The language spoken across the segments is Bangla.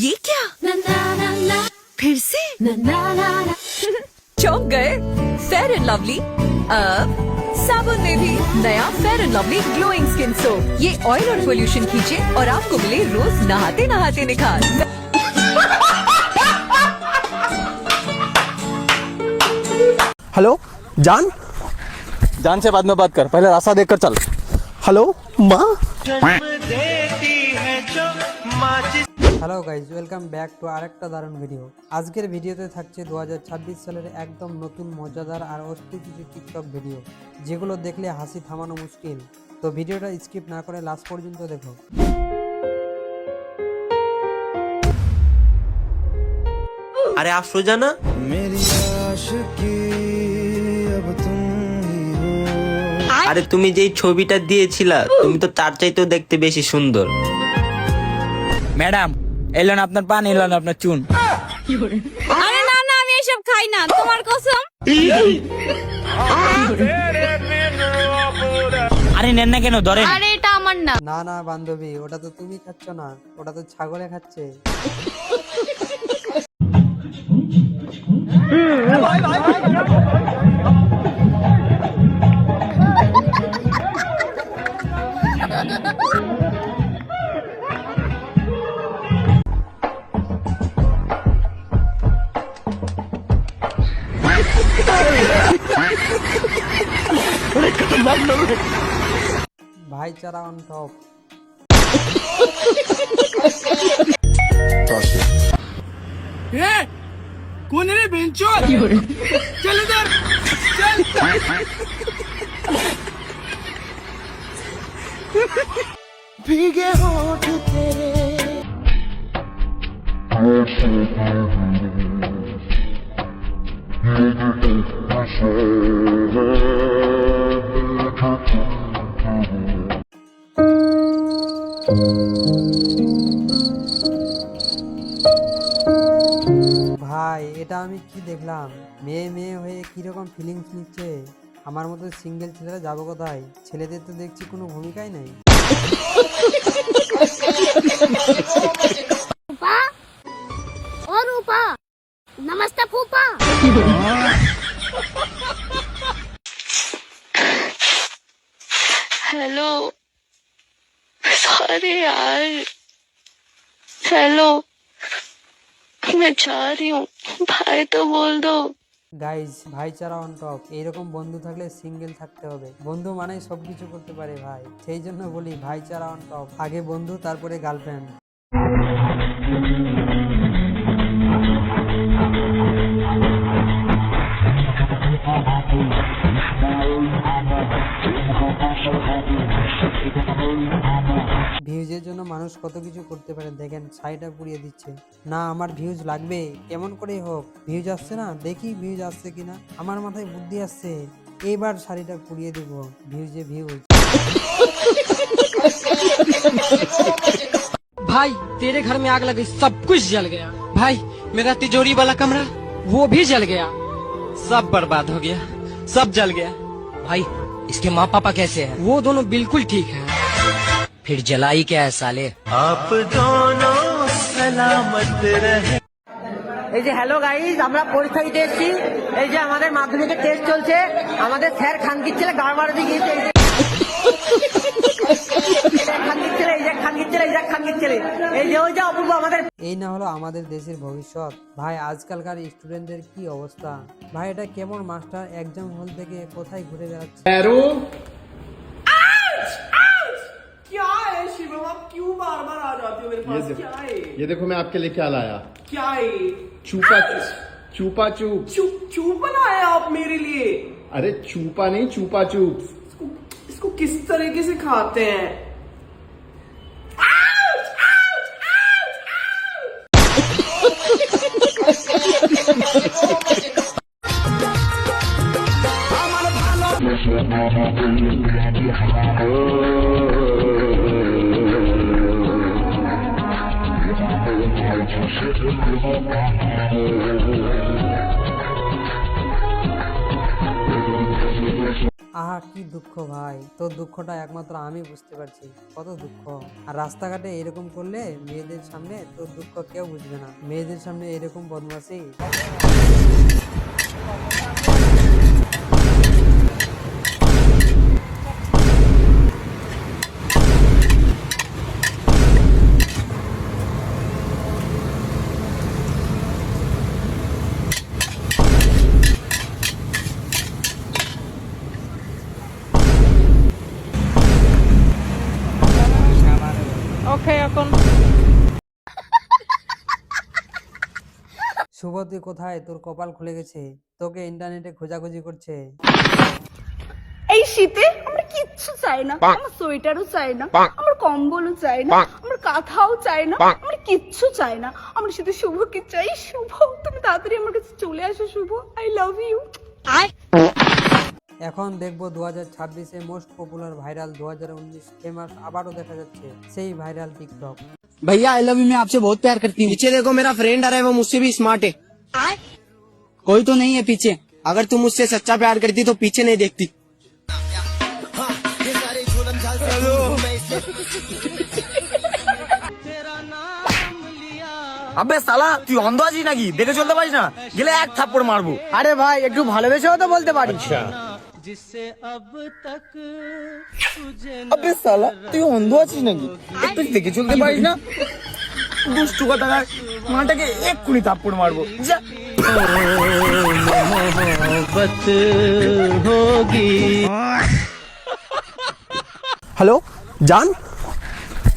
ये क्या? na na na na फिर से? चौंक गए। फेयर एंड लवली अब साबुन में भी नया fair and lovely glowing skin soap ये ऑयल और पोल्यूशन खींचे और आपको मिले रोज नहाते नहाते निखार। हेलो जान? जान से बाद में बात कर। पहले रास्ता देख कर चल। हेलो माँ? hello guys welcome back to আরেকটা দারুণ ভিডিও আজকের ভিডিওতে থাকছে দু সালের একদম নতুন মজাদার আর অস্থির কিছু টিকটক ভিডিও যেগুলো দেখলে হাসি থামানো মুশকিল তো ভিডিওটা স্কিপ না করে লাস্ট পর্যন্ত দেখো अरे आप सो जाना আরে তুমি যেই ছবিটা দিয়েছিলা তুমি তো তার চাইতেও দেখতে বেশি সুন্দর ম্যাডাম এলেন আপনার পান এলেন আপনার চুন আরে না না আমি এসব খাই না তোমার কসম আরে নেন না কেন ধরেন আরে এটা আমার না না না বান্ধবী ওটা তো তুমি খাচ্ছ না ওটা তো ছাগলে খাচ্ছে भाईचारा ऑन टॉप ये कौन है बेंचो? चल इधर चल। भीगे तेरे। কি দেখলাম? মেয়ে মেয়ে হয়ে কীরকম ফিলিংস নিচ্ছে? আমার মতো সিঙ্গেল ছেলেরা যাব কোথায়? ছেলেদের তো দেখছি কোনো ভূমিকাই নাই। হ্যালো সরি আর হ্যালো मैं जा रही हूँ भाई तो बोल दो গাইজ ভাইচারা অন টপ এইরকম বন্ধু থাকলে সিঙ্গেল থাকতে হবে বন্ধু মানেই সব কিছু করতে পারে ভাই সেই জন্য বলি ভাইচারা অন টপ আগে বন্ধু তারপরে গার্লফ্রেন্ড ভিউজের জন্য মানুষ কত কিছু করতে পারে দেখেন শাড়িটা পুড়িয়ে দিচ্ছে না আমার ভিউজ লাগবে কেমন করেই হোক ভিউজ আসছে না দেখি ভিউজ আসছে কিনা আমার মাথায় বুদ্ধি আসছে এইবার শাড়িটা পুড়িয়ে দিব ভিউজে ভিউজ भाई तेरे घर में आग लगी सब कुछ जल गया भाई मेरा तिजोरी वाला कमरा वो भी जल गया सब बर्बाद हो गया सब जल गया भाई इसके माँ पापा कैसे हैं वो दोनों बिल्कुल ठीक है फिर जलाई क्या है साले এই যে হ্যালো গাইজ আমরা পরীক্ষা দিতে এসেছি এই যে আমাদের মাধ্যমিকের টেস্ট চলছে আমাদের স্যার খানকির ছেলে গাড় মারাতে গিয়েছে এই যে- খানকির ছেলে এই যে খানকির ছেলে এই যে খানকির ছেলে এই যে ওই যে অপূর্ব আমাদের এই না হলো আমাদের দেশের ভবিষ্যৎ ভাই আজকালকার স্টুডেন্টদের কি অবস্থা ভাই এটা কেমন মাস্টার এক্সাম হল থেকে কোথায় ঘুরে বেড়াচ্ছে ये देखो मैं आपके लिए क्या लाया क्या है चूपा चूपा चूप चूप बनाया आप मेरे लिए अरे चूपा नहीं चूपा चूप इसको किस तरीके से खाते हैं? আহা, কি দুঃখ ভাই। তোর দুঃখটা একমাত্র আমি বুঝতে পারছি। কত দুঃখ। আর রাস্তাঘাটে এরকম করলে মেয়েদের সামনে তোর দুঃখ কেউ বুঝবে না। মেয়েদের সামনে এরকম বদমাসি শুভ তুই কোথায়? তোর কপাল খুলে গেছে। তোকে ইন্টারনেটে খোঁজাখুঁজি করছে। এই শীতে আমরা কিচ্ছু চাই না। আমার সোয়েটারও চাই না। আমার কম্বলও চাই না। আমার কাঁথাও চাই না। আমরা কিচ্ছু চাই না। আমরা শুধু শুভকে চাই। শুভ তুমি তাড়াতাড়ি আমার কাছে চলে আসো শুভ। আই লাভ ইউ এখন দেখবো দু হাজার ছাব্বিশে মোস্ট পপুলার ভাইরাল দু হাজার উনিশ ফেমাস আবারও দেখা যাচ্ছে সেই ভাইরাল টিকটক भैया आई लव यू मैं आपसे बहुत प्यार करती हूँ पीछे देखो मेरा फ्रेंड आ रहा है वो मुझसे भी स्मार्ट है कोई तो नहीं है पीछे अगर तुम मुझसे सच्चा प्यार करती तो पीछे नहीं देखती अबे साला তুই অন্ধ আছিস নাকি দেখে চলতে পারিস না গেলে এক থাপ্পড় মারবো আরে ভাই একটু ভালোবেসেও তো বলতে পারি আবে সালা তুই অন্ধ আছিস নাকি একটু দেখে চলতে পারিস না দুষ্টু কথা মাটাকে এক্ষুনি থাপ্পড় মারবো যা हेलो जान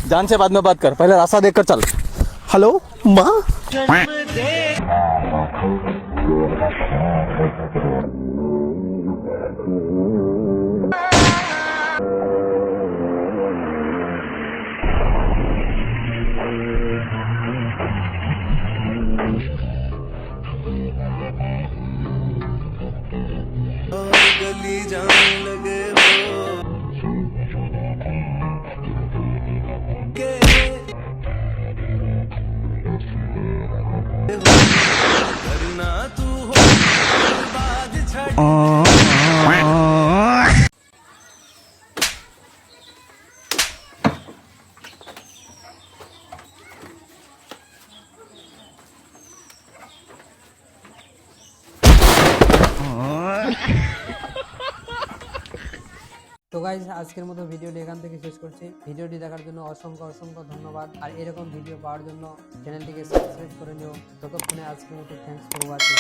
जान से बाद में बात कर पहले रास्ता देख कर चल हेलो माँ गली जाऊं তো গাইজ আজকের মতো ভিডিওটি এখান থেকে শেষ করছি। ভিডিওটি দেখার জন্য অসংখ্য অসংখ্য ধন্যবাদ। আর এরকম ভিডিও পাওয়ার জন্য চ্যানেলটিকে সাবস্ক্রাইব করে নিও। ততক্ষণে আজকের মতো থ্যাংকস ফর ওয়াচিং